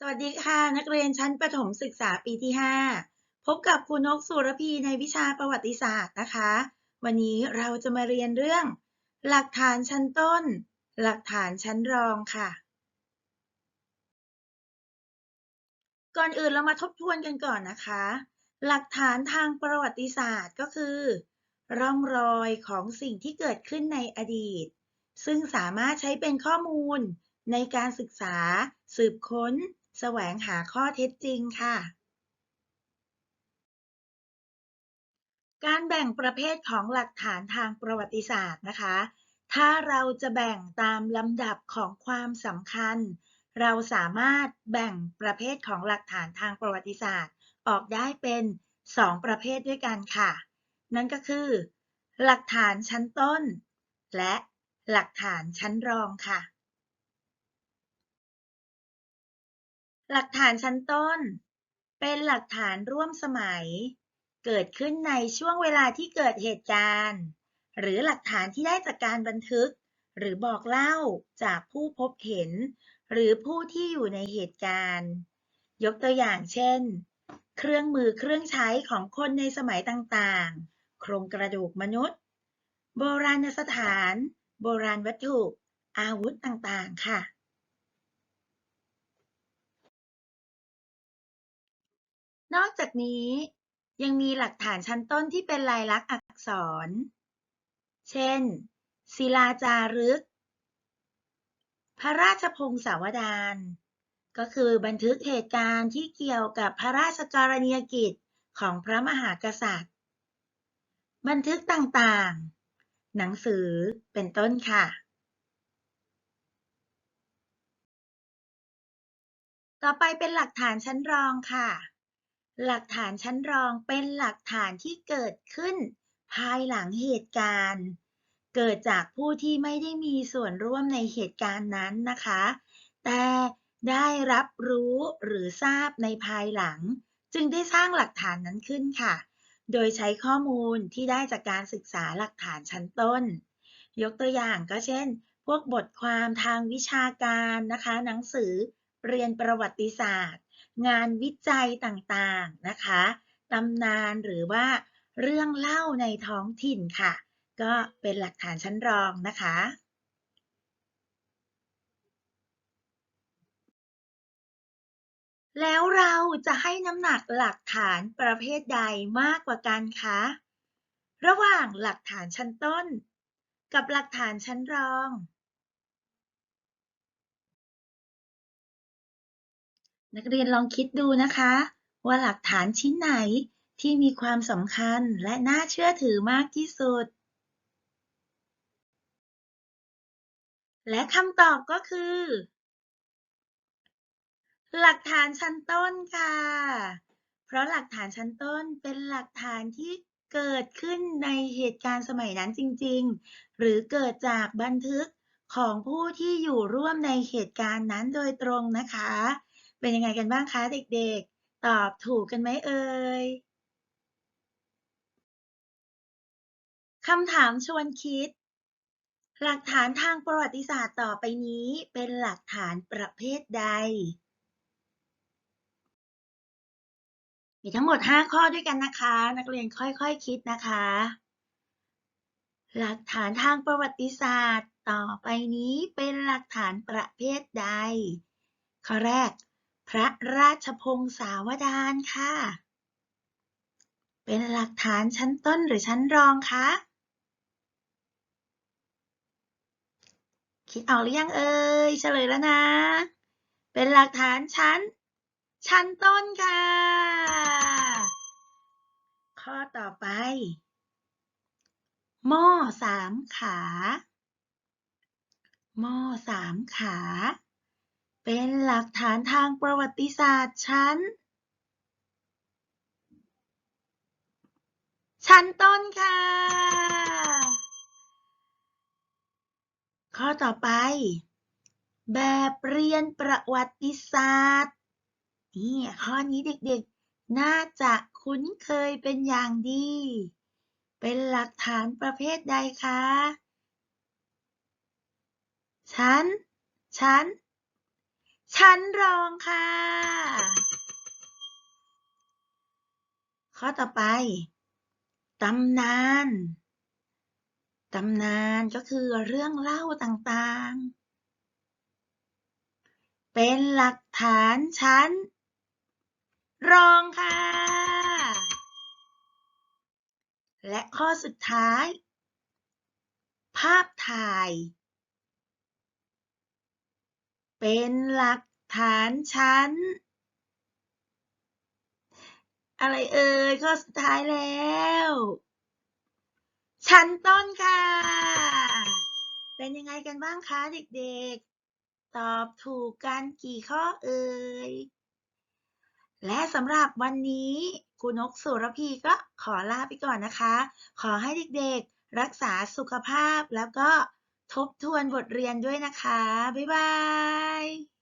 สวัสดีค่ะ นักเรียนชั้นประถมศึกษาปีที่ 5 พบกับครูนกสุรพีในวิชาประวัติศาสตร์นะคะ วันนี้เราจะมาเรียนเรื่อง หลักฐานชั้นต้น หลักฐานชั้นรองค่ะ ก่อนอื่นเรามาทบทวนกันก่อนนะคะ หลักฐานทางประวัติศาสตร์ก็คือ ร่องรอยของสิ่งที่เกิดขึ้นในอดีต ซึ่งสามารถใช้เป็นข้อมูลในการศึกษา สืบค้น แสวงหาข้อเท็จจริงค่ะ การแบ่งประเภทของหลักฐานทางประวัติศาสตร์นะคะ ถ้าเราจะแบ่งตามลำดับของความสำคัญ เราสามารถแบ่งประเภทของหลักฐานทางประวัติศาสตร์ ออกได้เป็น 2 ประเภทด้วยกันค่ะ นั่นก็คือ หลักฐานชั้นต้น และหลักฐานชั้นรองค่ะ หลักฐานชั้นต้น เป็นหลักฐานร่วมสมัย เกิดขึ้นในช่วงเวลาที่เกิดเหตุการณ์ หรือหลักฐานที่ได้จากการบันทึก หรือบอกเล่าจากผู้พบเห็น หรือผู้ที่อยู่ในเหตุการณ์ ยกตัวอย่างเช่น เครื่องมือเครื่องใช้ของคนในสมัยต่างๆ โครงกระดูกมนุษย์ โบราณสถาน โบราณวัตถุ อาวุธต่างๆ ค่ะ นอกจากนี้ยังมีหลักฐานชั้นต้นที่เป็นลายลักษณ์อักษร เช่น ศิลาจารึก พระราชพงศาวดาร ก็คือบันทึกเหตุการณ์ที่เกี่ยวกับพระราชกรณียกิจของพระมหากษัตริย์ บันทึกต่างๆ หนังสือเป็นต้นค่ะ ต่อไปเป็นหลักฐานชั้นรองค่ะ หลักฐานชั้นรองเป็นหลักฐานที่เกิดขึ้น ภายหลังเหตุการณ์ เกิดจากผู้ที่ไม่ได้มีส่วนร่วมในเหตุการณ์นั้นนะคะ แต่ได้รับรู้หรือทราบในภายหลัง จึงได้สร้างหลักฐานนั้นขึ้นค่ะ โดยใช้ข้อมูลที่ได้จากการศึกษาหลักฐานชั้นต้น ยกตัวอย่างก็เช่น พวกบทความทางวิชาการนะคะ หนังสือเรียนประวัติศาสตร์ งานวิจัยต่างๆนะคะตำนานหรือว่าเรื่องเล่าในท้องถิ่นค่ะ ก็เป็นหลักฐานชั้นรองนะคะ แล้วเราจะให้น้ำหนักหลักฐานประเภทใดมากกว่ากันคะ ระหว่างหลักฐานชั้นต้น กับหลักฐานชั้นรอง นักเรียนลองคิดดูนะคะ ว่าหลักฐานชิ้นไหนที่มีความสำคัญและน่าเชื่อถือมากที่สุด และคำตอบก็คือ หลักฐานชั้นต้นค่ะ เพราะหลักฐานชั้นต้นเป็นหลักฐานที่เกิดขึ้นในเหตุการณ์สมัยนั้นจริง ๆ หรือเกิดจากบันทึกของผู้ที่อยู่ร่วมในเหตุการณ์นั้นโดยตรงนะคะ เป็นยังไงกันบ้างคะเด็กๆ ตอบถูกกันไหมเอ่ยคำถามชวนคิด หลักฐานทางประวัติศาสตร์ต่อไปนี้เป็นหลักฐานประเภทใด มีทั้งหมด 5 ข้อด้วยกันนะคะ นักเรียนค่อยๆคคิดนะคะ หลักฐานทางประวัติศาสตร์ต่อไปนี้เป็นหลักฐานประเภทใด ข้อแรก พระราชพงศาวดารค่ะ เป็นหลักฐานชั้นต้นหรือชั้นรองคะ คิดออกหรือยังเอ่ยเฉลยแล้วนะ เป็นหลักฐานชั้น ชั้นต้นค่ะ ข้อต่อไป หม้อสามขา หม้อสามขา เป็นหลักฐานทางประวัติศาสตร์ชั้น ชั้นต้นค่ะ ข้อต่อไป แบบเรียนประวัติศาสตร์ นี่ข้อนี้เด็กๆ น่าจะคุ้นเคยเป็นอย่างดี เป็นหลักฐานประเภทใดคะ ชั้น ชั้น ชั้นรองค่ะ ข้อต่อไป ตำนาน ตำนานก็คือเรื่องเล่าต่างๆ เป็นหลักฐานชั้น รองค่ะ และข้อสุดท้าย ภาพถ่าย เป็นหลักฐานชั้น อะไรเอ่ยข้อสุดท้ายแล้ว ชั้นต้นค่ะ เป็นยังไงกันบ้างคะเด็กๆ ตอบถูกกันกี่ข้อเอ่ยและสำหรับวันนี้ครูนกสุรพีก็ขอลาไปก่อนนะคะ ขอให้เด็กๆ รักษาสุขภาพแล้วก็ ทบทวนบทเรียนด้วยนะคะ บ๊ายบาย